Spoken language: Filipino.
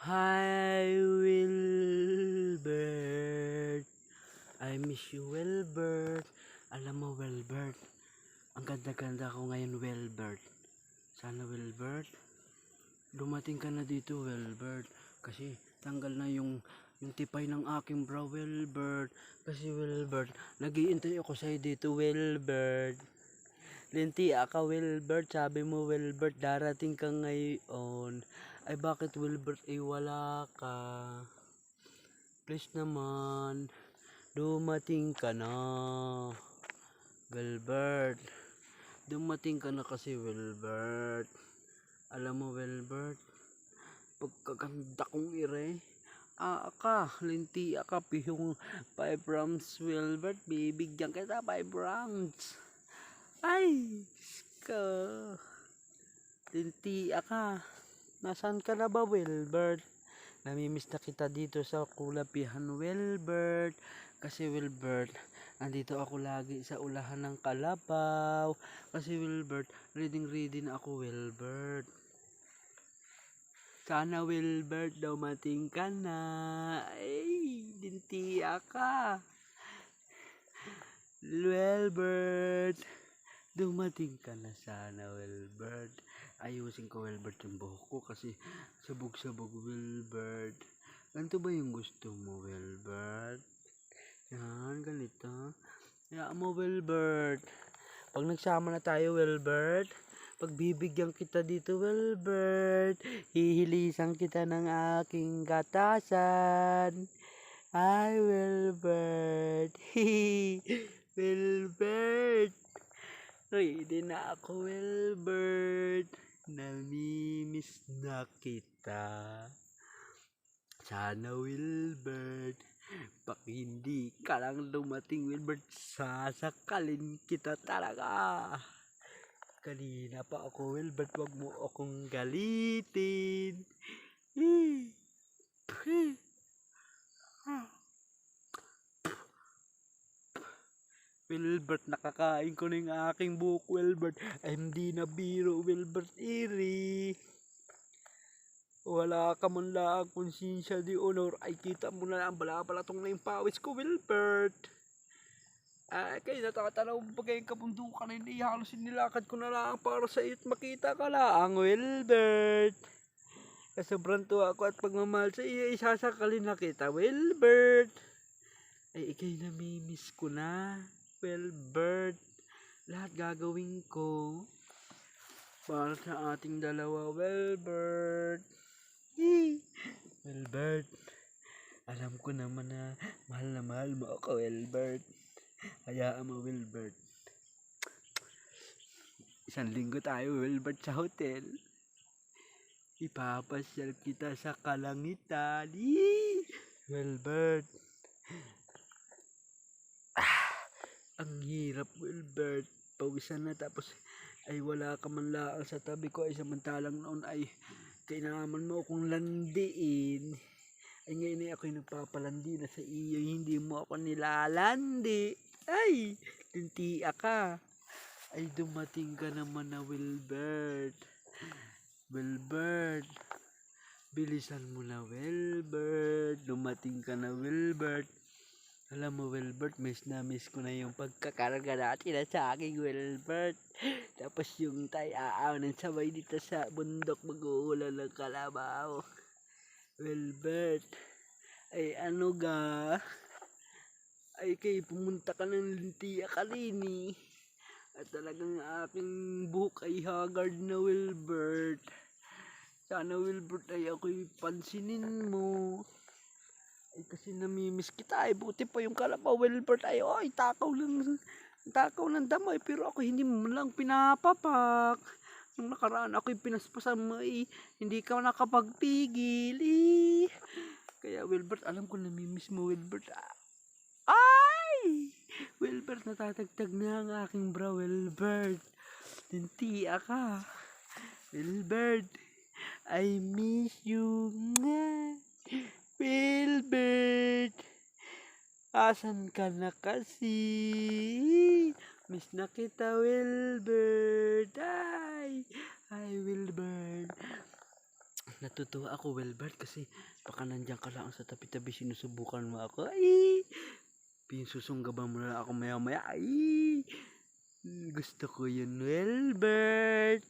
Hi, Wilbert. I miss you, Wilbert. Alam mo, Wilbert, ang ganda-ganda ko ngayon, Wilbert. Sana, Wilbert, dumating ka na dito, Wilbert. Kasi tanggal na yung, yung tipay ng aking bra, Wilbert. Kasi, Wilbert, nagiintay ako sa'yo dito, Wilbert. Linti, aka Wilbert, sabi mo Wilbert, darating ka ngayon. Ay bakit Wilbert ay wala ka? Please naman, dumating ka na. Wilbert, dumating ka na kasi Wilbert. Alam mo Wilbert, pagkaganda kong ire, aka, linti aka, pihong 5 rounds Wilbert, bibigyan kita 5 rounds. Ay, ka. Linti ka. Nasaan ka na ba, Wilbert? Namimiss na kita dito sa Kulapihan, Wilbert. Kasi, Wilbert, andito ako lagi sa ulahan ng Kalabaw. Kasi, Wilbert, reading reading ako, Wilbert. Sana, Wilbert, dumating ka na. Ay, linti ka. Wilbert. Dumating ka na sana, Wilbert. Ayusin ko, Wilbert, yung buhok ko kasi sabog-sabog, Wilbert. Ganito ba yung gusto mo, Wilbert? Yan, ganito. Hayaan mo, Wilbert. Pag nagsama na tayo, Wilbert, pagbibigyan kita dito, Wilbert, hihilisan kita ng aking gatasan. Ay, Wilbert. Wilbert. Ready na ako, Wilbert. Namimiss na kita. Sana, Wilbert. Pag hindi ka lang dumating, Wilbert, sasakalin kita talaga. Kanina pa ako, Wilbert, wag mo akong galitin. Wilbert, nakakain ko na yung aking buhok, Wilbert. Hindi na biro, Wilbert Iri. Wala ka man lang konsensya di honor. Ay, kita mo na lang, bala-balatong na yung pawis ko, Wilbert. Ay, kayo natatanaw pa kayong kabundukan, hindi halos nilakad ko na lang para sa iyo't makita ka lang, Wilbert. Sobrang tuwa ko at pagmamahal sa iyo, isasakalin na kita, Wilbert. Ay, ikay namimiss ko na. Wilbert, lahat gagawin ko para sa ating dalawa, Wilbert. Yee! Wilbert, alam ko naman na mahal na mahal mo ako, Wilbert. Hayaan mo, Wilbert. Isang linggo tayo, Wilbert, sa hotel. Ipapasyal kita sa kalangitan. Yee! Wilbert. Ang hirap, Wilbert. Pawisan na tapos ay wala ka man lang sa tabi ko ay samantalang noon ay kailangan mo akong landiin. Ay ngayon ay ako'y nagpapalandi na sa iyo, hindi mo ako nilalandi. Ay, linti ka. Ay dumating ka naman na Wilbert. Wilbert. Bilisan mo na Wilbert. Dumating ka na Wilbert. Alam mo, Wilbert, miss na miss ko na yung pagkakarga natin na sa aking Wilbert. Tapos yung tayo aaaw ng sabay dito sa bundok mag-uulan ng kalabaw. Wilbert, ay ano ga? Ay kay pumunta ka ng lintiya kalini. At talagang aking buhok ay haggard na Wilbert. Sana Wilbert ay ako'y pansinin mo. Ay kasi namimiss kita. Ay buti pa yung kalabaw. Wilbert ay oy takaw lang takaw ng damay pero ako hindi mo lang pinapapak. Nung nakaraan ako'y pinaspasan mo eh. Hindi ka nakapagpigil eh. kaya Wilbert alam ko namimiss mo Wilbert. Ay! Wilbert natatagtag na ang aking bra Wilbert. Tinti ka. Wilbert I miss you Wilbert, asan ka na kasi? Miss na kita, Wilbert. Ay, ay, Wilbert. Natutuwa ako, Wilbert, kasi baka nandiyan ka lang sa tabi-tabi sinusubukan mo ako. Ay! Pinsusunggaban mo na ako maya-maya. Ay! Gusto ko yun, Wilbert.